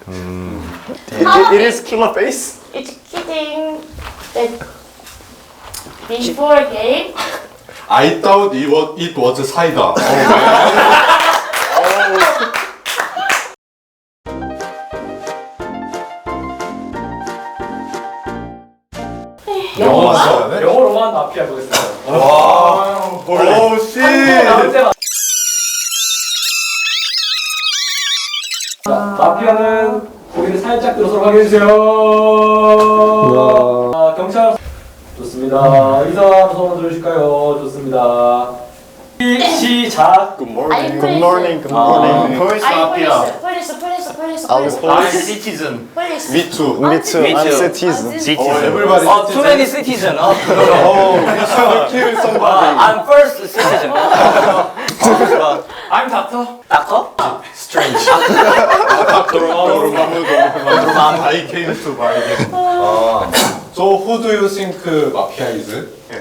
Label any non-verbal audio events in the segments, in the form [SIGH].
It, it is killer face. It's kidding that before game I thought it was, it was 사이다. 영어 써야 돼? 영어로만 마피아 보겠습니다. 때만. 자, 마피아는 살짝 들어서 확인해 주세요. 자, 경찰 좋습니다. 의사 소원 들으실까요? 좋습니다. 시- 시작. Good morning. Good morning. Good Ah. morning. Police, police, police, police, I'll police, police. police, citizen. police. Me too. Me too. Me I'm too. citizen. Oh, everybody. Oh, too many citizen. Oh, Oh, should kill somebody. I'm first citizen. I'm doctor. Doctor? Strange. I came to buy them. So who do you think uh, mafia is?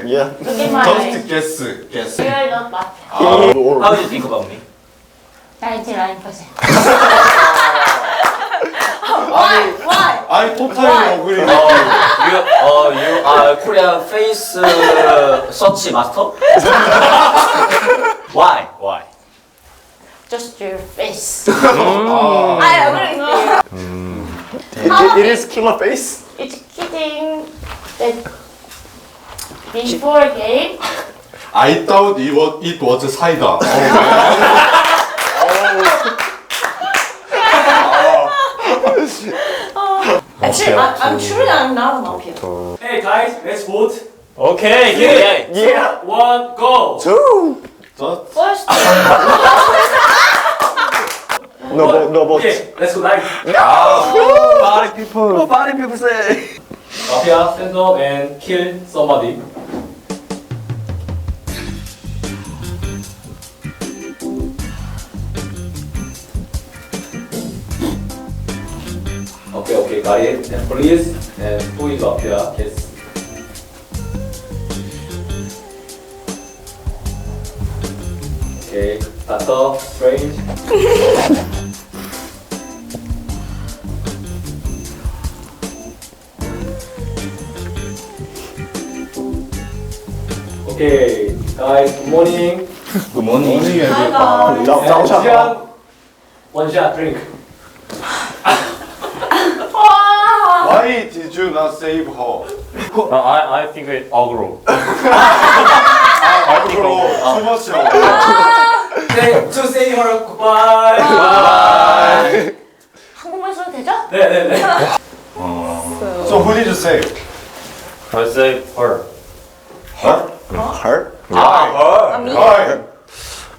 Yeah. Look at my Just eyes. guess. Guess. You are not mafia. Or- How do you think about me? 99%. Why? Why? I totally agree. Oh, you, uh, you are Korean face uh, search master? Why? Why? just your face. [LAUGHS] Oh. I agree. Mm. It, it- it is killer face. It's kidding. Before game, I thought it was it was a cider. [LAUGHS] Oh. Oh. actually, I, I'm sure I'm not an opium. Hey guys, let's vote. Okay, here. Yeah. One, go. Two. First, [LAUGHS] No, bo- no, but Okay, let's go live. Body [LAUGHS] people. Body people say. Mafia, stand up and kill somebody. Okay, okay, got it. And police and who is Mafia? Yes. Okay, Doctor Strange. [LAUGHS] Okay, guys, good morning. Good morning. morning everybody. guys. Ciao, ciao, And. Jian, one shot drink. Why did you not save her? I I think it aggro. 앞으로 숨었죠. Say to say her goodbye. 한국말 써도 되죠? 네 네 네. So who did you save? I say her. Her? Her. Why?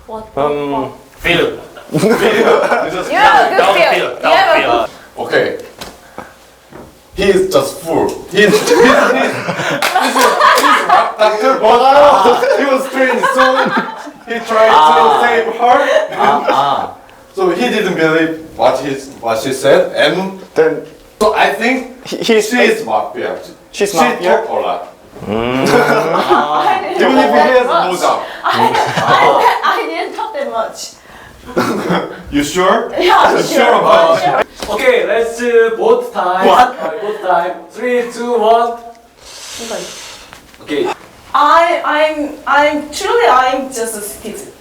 What? Um, Phil. [LAUGHS] You just You have a good feel. You have a good Okay. He is just fool. He's he's he's he's, he's rock doctor, but [LAUGHS] he was trained, so he tried to save her. Ah, So he didn't believe what he what she said, and Then so I think he, he's she is mafia. She's she mafia? talk a lot, Didn't even if he has job. I, I, didn't talk that much. You sure? Yeah, I'm Sure sure. about sure. Okay, let's uh, vote time. What? Alright, vote time. Three, two, one. 이거. Okay. I I'm I'm truly I'm just a citizen.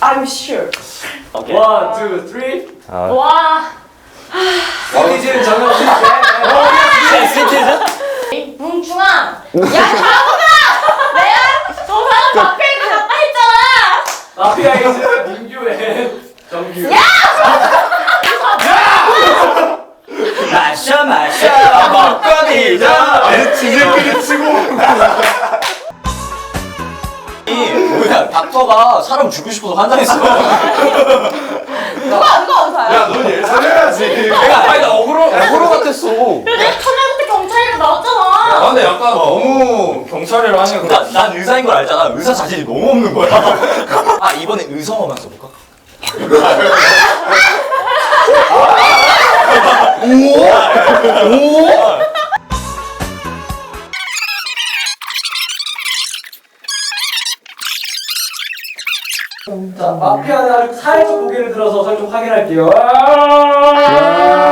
I'm sure. okay. One, two, three. 와. Citizen 정영진. citizen? 이 뭉충아. 야, 가보가! 내가 저 사람 마피아가 갔다 했잖아! 마피아 이즈 민규 앤 정규. 마셔 마셔 먹거리자. 지들끼리 치고. 이 뭐야 닥터가 사람 죽고 싶어서 환장했어. [LAUGHS] 누가 누가 의사야? 야, 넌 예상해야지. 내가 아니 나 억울로 억울로 같았어. 내가 터널부터 경찰이라 나왔잖아! 아 근데 약간 너무 경찰이라 하니까 난, 난 의사인 걸 알잖아 의사 자질이 너무 없는 거야 아 이번에 의성어만 써볼까? 자, 마피아는 아주 살짝 고개를 들어서 살짝 확인할게요. 아!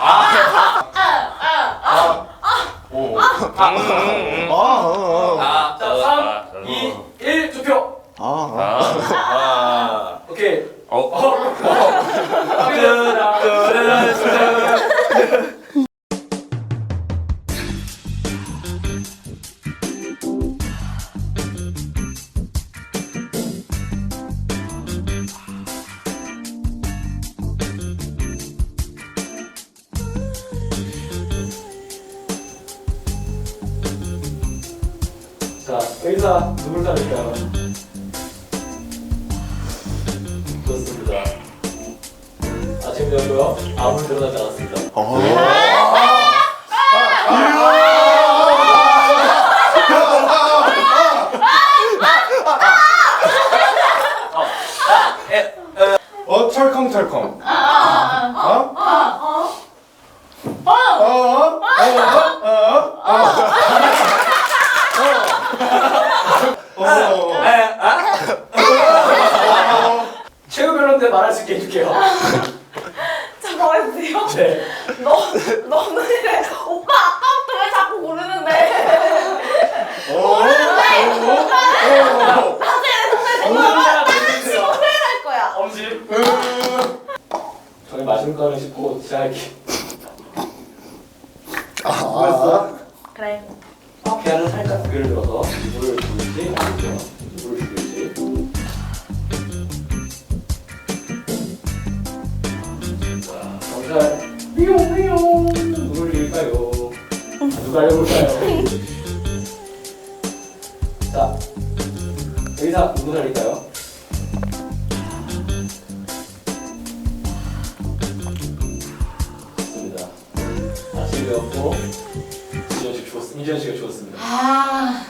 아. 아. 아. 아. 오. 아. 아. 아. 자, 의사 누굴 따를까요? 좋습니다. 아침 되었고요. 아무 드러나지 않았습니다. 어 털컹털컹. 어? 어? 어? 어? 어? 어? 변호인데 말할 수 있게 해줄게요. [LAUGHS] 잠깐만 보세요. 네. 너 너는 이래. 오빠 아까부터 왜 자꾸 고르는데? 들리세요. 할 거야. 엄지. 저희 마시는 거는 씹고 시작할게. 그래. 피아는 살짝 고개를 들어 누가 해볼까요? 자, 의사 누구 살릴까요? 좋습니다. 아침 되었고 이지현 씨 죽었, 이지현 씨가 죽었습니다. 아.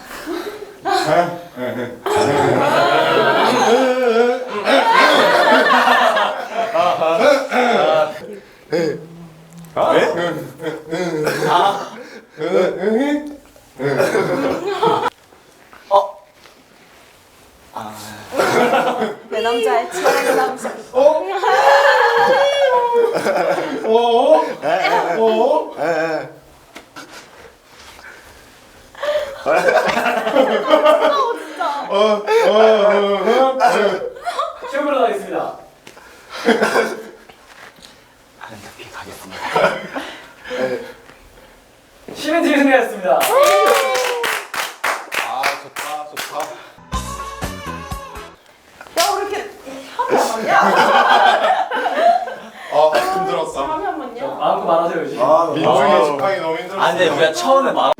[LAUGHS] 내 남자의 최애 남자. 어? 어? 에, 에. 최고로 가겠습니다. 아름답게 가겠습니다. 시민팀이 승리했습니다. 아 좋다 좋다. 안 맞냐? [LAUGHS] 아한 번요? 마음껏 말하세요, 요즘. 아, 민중의 집합이 너무 힘들었어. 아, 근데 우리가 처음에 말